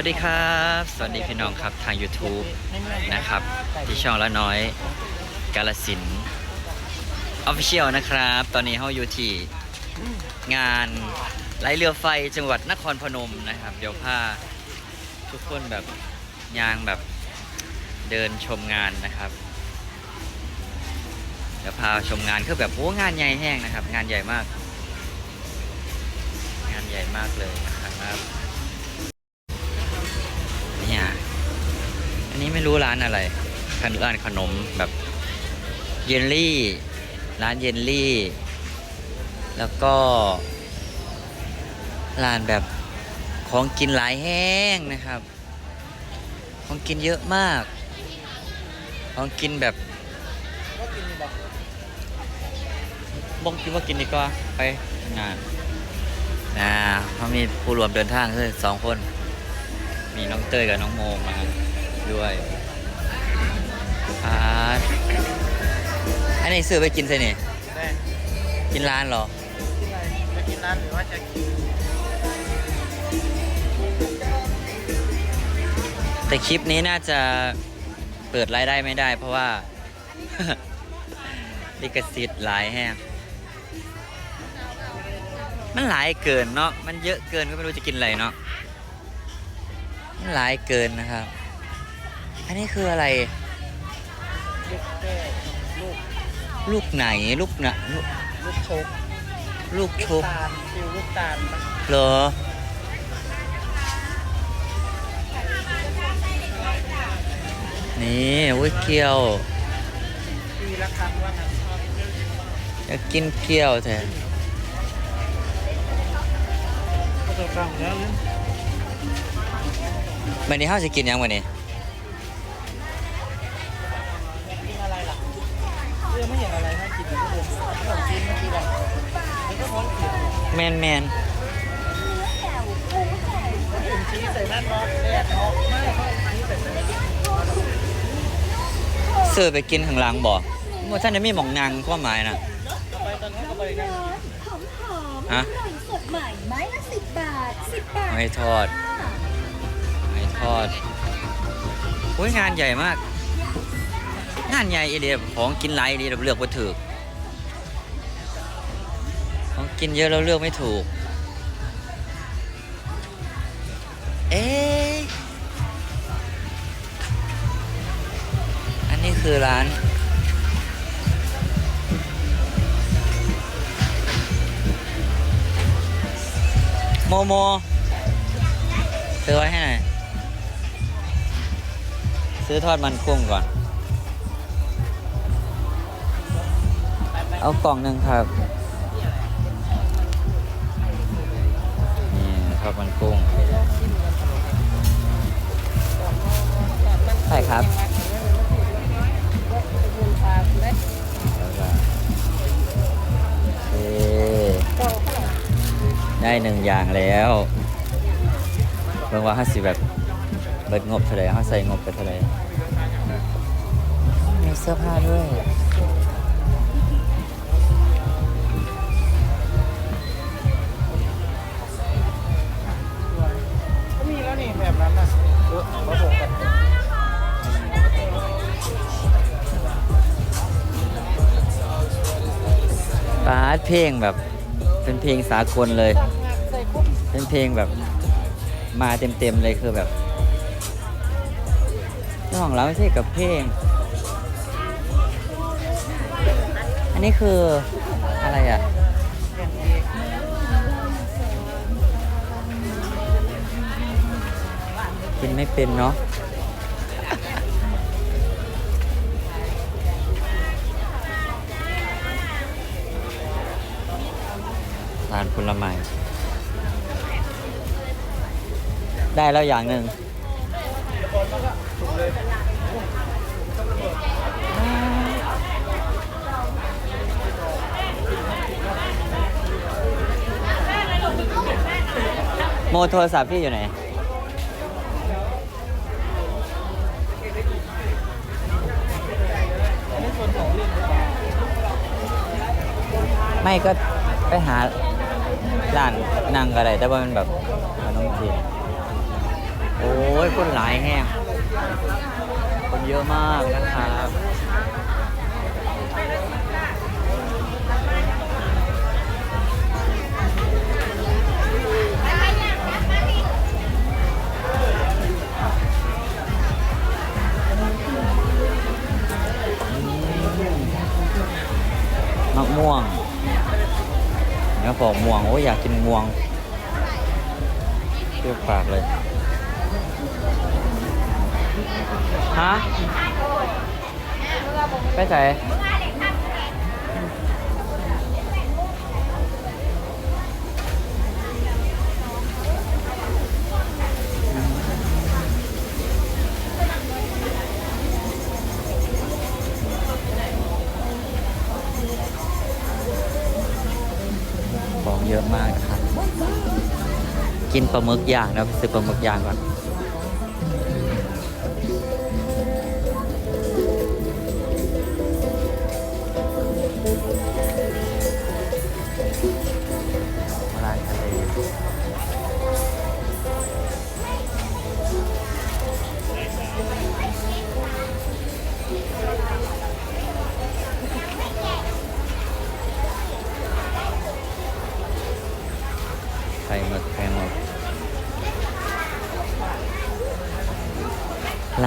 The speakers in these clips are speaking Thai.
วัสดีครับ สวัสดีพี่น้องครับทาง YouTube นะครับ ที่ช่องละน้อยกาลสินออฟฟิเชียลนะครับ ตอนนี้เราอยู่ที่งานไหลเรือไฟจังหวัดนครพนมนะครับ เดี๋ยวพาทุกคนแบบยางแบบเดินชมงานนะครับเดี๋ยวพาชมงานคือแบบโอ้งานใหญ่แห้งนะครับ งานใหญ่มาก งานใหญ่มากเลยนะครับ ไม่รู้ร้านอะไรขนร้านขนมแบบเยลลี่ ร้านเยลลี่ แล้วก็ ร้านแบบของกินหลายแห้งนะครับ ของกินเยอะมาก ของกินแบบบอกคิดว่ากินดีกว่าไปงานอ่าเขามีผู้รวมเดินทางคือสองคน มีน้องเต้ยกับน้องโมมา ด้วยอ่าอันนี้ซื้อไปกินใช่นี่ได้กินร้านเหรอ กินอะไรจะกินร้านหรือว่าจะกินแต่คลิปนี้น่าจะเปิดรายได้ไม่ได้ เพราะว่า ลิขสิทธิ์หลายแฮงมันหลายเกินเนาะ มันเยอะเกินก็ไม่รู้จะกินอะไรเนาะ มันหลายเกินนะครับ อันนี้คืออะไร ลูกแก้วลูกลูกไหนลูกนะลูกลูกโชกลูกลูชุกบตาลฟิวลูกตาลปะเหรอ นี่อุ้ยเกี๊ยว ปีละครั้งว่างั้นชอบอยากกินเกี๊ยวแท้ก็จะฟังแล้วนะวันนี้เฮาสิกินหยังวันนี้กิน กินเลยทุกคนขนมจีนเมื่อกี้แบบนี่ก็ท้องเสียแมนแมนขนมจีนใส่นั่นเนาะแดดเนาะไม่เขาจีนใส่นั่นซื้อไปกินข้างหลังบ่ว่าท่านจะมีหมองนางความหมายนะไปตอนนี้ก็ไปกันหอมหอมอร่อยสดใหม่ไม้ละสิบบาทสิบบาทหอยทอดหอยทอดโอ้ยงานใหญ่มาก งานใหญ่อีเดียของกินหลายอีเดียเลือกบ่ถู กินเยอะแล้วเลือกไม่ถูก เอ๊อันนี้คือร้าน โมโมซื้อไว้ให้หน่อยซื้อทอดมันกุ้งก่อน เอากล่องหนึ่งครับ มันกุ้งใช่ครับแล้วก็โอเคได้หนึ่งอย่างแล้วเบิ่งว่าห้าสิแบบเบิดงบเท่าไหร่ห้าใส่งบไปเท่าไหร่มีเสื้อผ้าด้วย เพลงแบบ เป็นเพลงสากลเลย เป็นเพลงแบบมาเต็มๆเลยคือแบบเรื่องของเราไม่ใช่กับเพลง อันนี้คืออะไรอะกินไม่เป็นเนาะ ลไม้ ได้แล้วอย่างหนึ่งโมโทรศัพท์พี่อยู่ไหน ไม่ก็ไปหา ร้านนั่งก็ได้แต่ว่ามันแบบขนมจีนโอ้ยคนหลายแห้งคนเยอะมากนะครับมะม่วง แล้วผมม่วง โอ้ยอยากกินม่วงเปรี้ยกปากเลย ฮะ ไปใส่ กินปลาหมึกย่างนะไปซื้อปลาหมึกย่างก่อน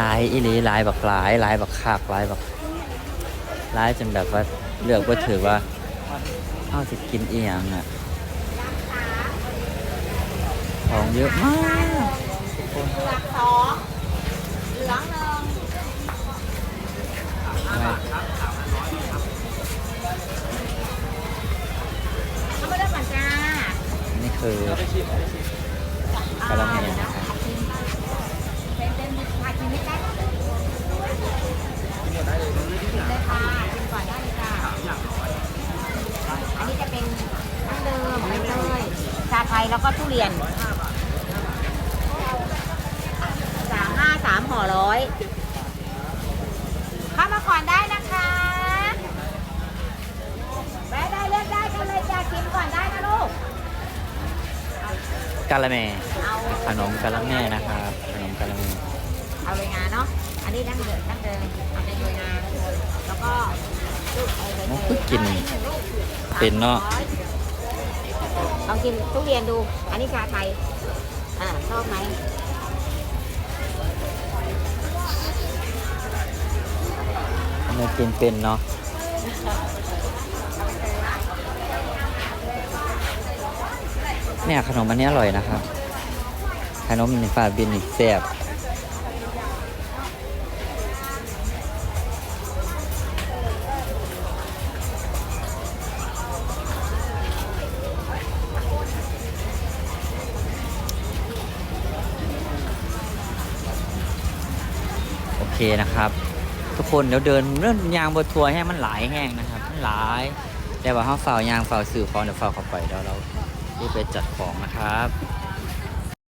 ลายอีหลีหลายบักหลายหลายบักคากหลายบักหลายจนแบบว่าเลือกว่าถือว่าเอาสิกินอีหยังอะของเยอะมากเหลืองสองเหลืองหนึ่งอะไรเอาไปเลือกก่อนจ้านี่คือกะละแมนะครับ อนได้เลยจ้าอันนี้จะเป็นน้ำเดิมไปเลยชาไทยแล้วก็ทุเรียนสามห้าสามห่อร้อยเข้ามาก่อนได้นะคะแวะได้เลือกได้กันเลยจ้าชิมก่อนได้นะลูกกะละแมเอาขนมกะละแมนะครับ ขนมกะละแม เอาเลยงาเนาะ อันนี้ดั้งเดิมดั้งเดิมเอาเป็นเลยงาแล้วก็ลูกเอาเลยมันคือกิน เป็นเนาะ ลองกินทุเรียนดู อันนี้ชาไทย อ่าชอบไหมมันกินเป็นเนาะเนี่ยขนมอันนี้อร่อยนะครับขนมในฝาบินนี่แซ่บ นะครับ ทุกคนเดี๋ยวเดินเรื่องยางบนทัวร์ให้มันหลายแห้งนะครับมันหลายแต่ว่าเขาฝ่ายางฝ่าสื่อของเดี๋ยวฝ่าเข้าไปเดี๋ยวเราที่ไปจัดของนะครับ